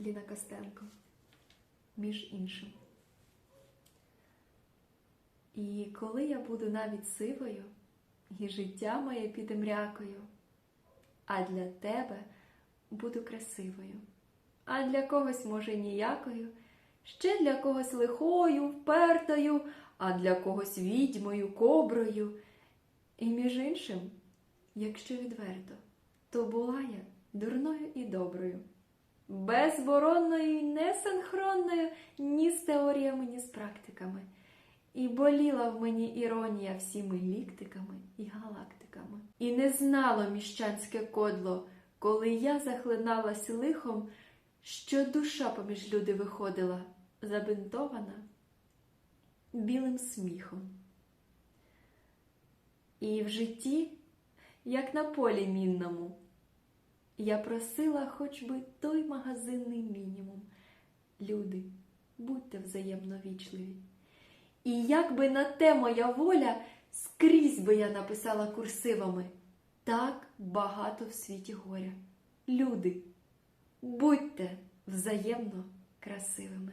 Ліна Костенко. Між іншим. І коли я буду навіть сивою, і життя моє піде мрякою, а для тебе буду красивою, а для когось, може, ніякою, ще для когось лихою, впертою, а для когось відьмою, коброю. І між іншим, якщо відверто, то була я дурною і доброю, безборонною і несинхронною ні з теоріями, ні з практиками. І боліла в мені іронія всіми ліктиками і галактиками. І не знало міщанське кодло, коли я захлиналась лихом, що душа поміж люди виходила, забинтована білим сміхом. І в житті, як на полі мінному, я просила хоч би той магазинний мінімум. Люди, будьте взаємно вічливі. І як би на те моя воля, скрізь би я написала курсивами. Так багато в світі горя. Люди, будьте взаємно красивими.